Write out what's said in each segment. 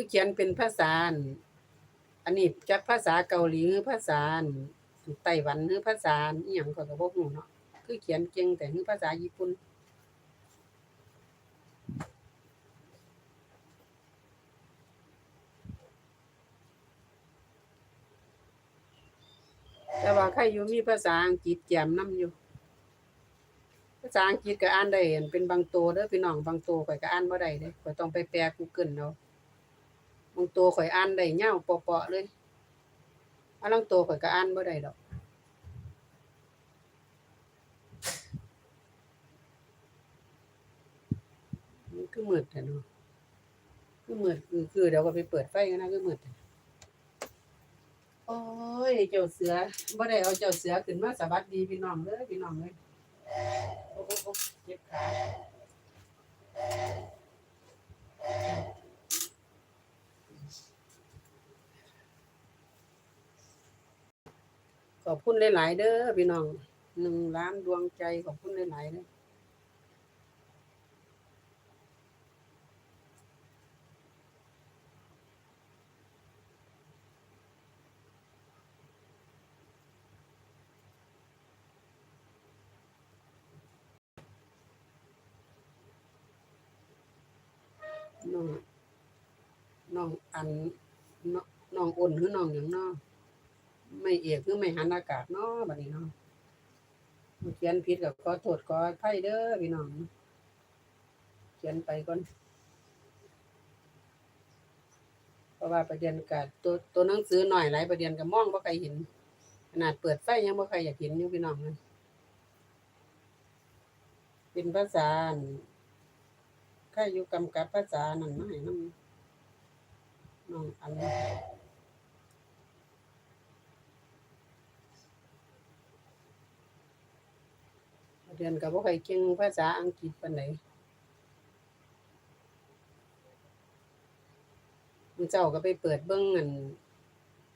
คือเขียนเป็นภาษาอันนี้จากภาษาเกาหลีหรือภาษาไต้หวันหรือภาษาอันอีหยังก็ก็บ่ฮู้เนาะคือเขียนเก่งแต่คือภาษาญี่ปุ่นแต่ว่าใครอยู่มีภาษาอังกฤษแจมนํอยู่ ภาษาอังกฤษก็อ่านได้เห็นเป็นบางตัวเด้อพี่น้องบางตัวข่อยก็อ่านบ่ได้เด้ข่อยต้องไปแปล Google เอา บางตัวข่อยอ่านได้ยาวเปาะๆเลยอันลางตัวข่อยก็อ่านบ่ได้ดอกมันคือมืดแท้เนาะคือมืดคือคือเดี๋ยวก็ไปเปิดไฟกันนะคือมืดแท้โอ้ยเจ้าเสือบ่ได้เอาเจ้าเสือขึ้นมาสวัสดีพี่น้องเด้อพี่น้องเอ้ยโอ้โอ้โอ้เจ็บขา อบคุณหลายๆเด้อพี่น้องหนึ่งล้านดวงใจขอบคุณหลายๆเด้อน้องน้องอันน้ององอ้นหรือน้องหยังเนาะ ไม่เอกหรือไม่หันอากาศเนาะบัดนี้เนาะเขียนผิดก็ขอโทษขออภัยเด้อพี่น้อง เขียนไปก่อน เพราะว่าประเด็นกับตัวตัวหนังสือหน่อยหลายประเด็นก็มองบ่าใครเห็น ขนาดเปิดไฟยังบ่าใครอยากเห็นอยู่พี่น้องเลยเป็นภาษาอันใครอยู่กำกับภาษานั่นมาให้นำน้องอัน เรียนกับว่าใครเก่งภาษาอังกฤษปานใดมื้อเจ้าก็ไปเปิดเบิ่งอัน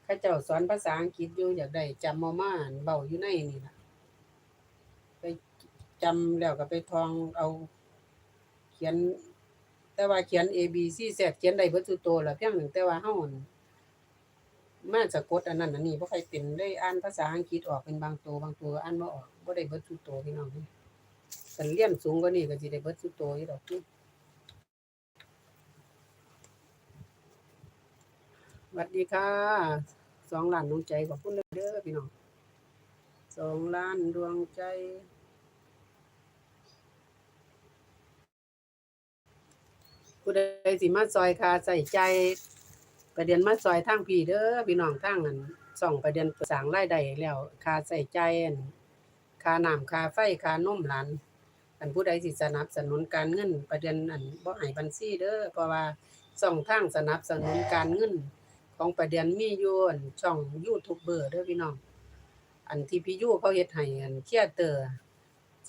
เขาเจ้าสอนภาษาอังกฤษอยู่อยากได้จำมามาเว้าอยู่ในนี่ล่ะ ไปจำแล้วก็ไปท่องเอา เขียน แต่ว่าเขียน A B C Z เขียนได้เบิดทุกตัวแล้วเพียงหนึ่งแต่ว่าเฮาอั่นมาสะกดอันนั้นอันนี้บ่ค่อยเป็นได้อ่านภาษาอังกฤษออกเป็นบางตัวบางตัวอ่านบ่ออก บ่ได้เบิดทุกตัวพี่น้องกันเรียนสูงกว่านี้ก็สิได้เบิดทุกตัวอยู่ดอกติสวัสดีค่ะสองล้านดวงใจขอบคุณเด้อพี่น้องสองล้านดวงใจผู้ใดสิมาซอยค่าใส่ใจ ประเด็นมาซอยทางพี่เด้อพี่น้องทางนั้นส่องประเด็นสร้างรายได้แล้วค่าใส่ใจอัน ค่าน้ำค่าไฟค่านมหลานอันผู้ใดสิสนับสนุนการเงินประเด็นอันบ่ให้บัญชีเด้อเพราะว่าช่องทางสนับสนุนการเงิน ของประเด็นมีอยู่อันช่องยูทูบเบอร์เด้อพี่น้อง อันที่พี่ยูเขาเฮ็ดให้อันเคียเตอร์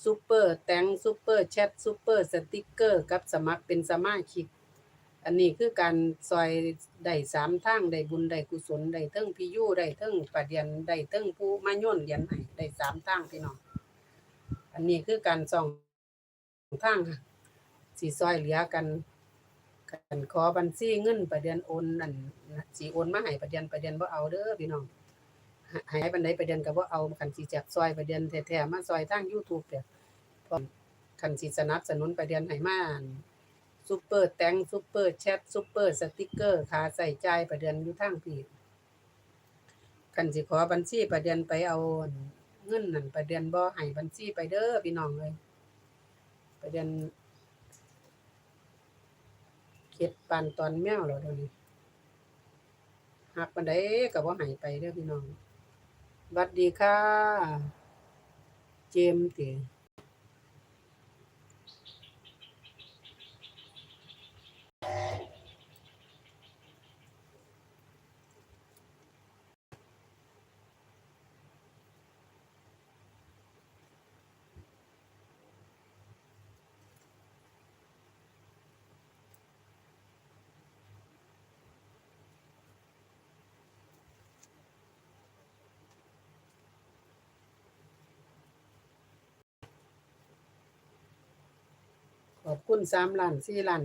ซูเปอร์แตงซูเปอร์แชทซูเปอร์สติกเกอร์กับสมัครเป็นสมาชิก อันนี้คือการซอยได้สามทางได้บุญได้กุศลได้เทิงพิยุได้เทิงประเดียนได้เทิงผู้มาย่นเหรียญให้ได้สามทางพี่น้องอันนี้คือการส่องทางค่ะสีซอยเหลือกันกันขอบัญชีเงินประเดียนโอนนั่นสีโอนมาให้ประเดียนประเดียนบ่เอาเด้อพี่น้องให้ให้บันไดประเดียนก็บ่เอาคันสิจับซอยประเดียนแท้ๆมาซอยทาง YouTube เด้อพร้อมคันสิสนับสนุนประเดียนให้มา ซูเปอร์แตงซูเปอร์แชทซูเปอร์สติกเกอร์ค่าใส่ใจประเดือนอยู่ทางพี่คันสิขอบัญชีประเดือนไปเอาเงินนั่นประเดือนบ่ให้บัญชีไปเด้อพี่น้องเลยประเดือนเข็ดปานตอนแมวแล้วเดี๋ยวนี้หักปานใดก็บ่ให้ไปเด้อพี่น้องสวัสดีค่ะ เจมส์ติ อบคุณสามล้านสี่ล้าน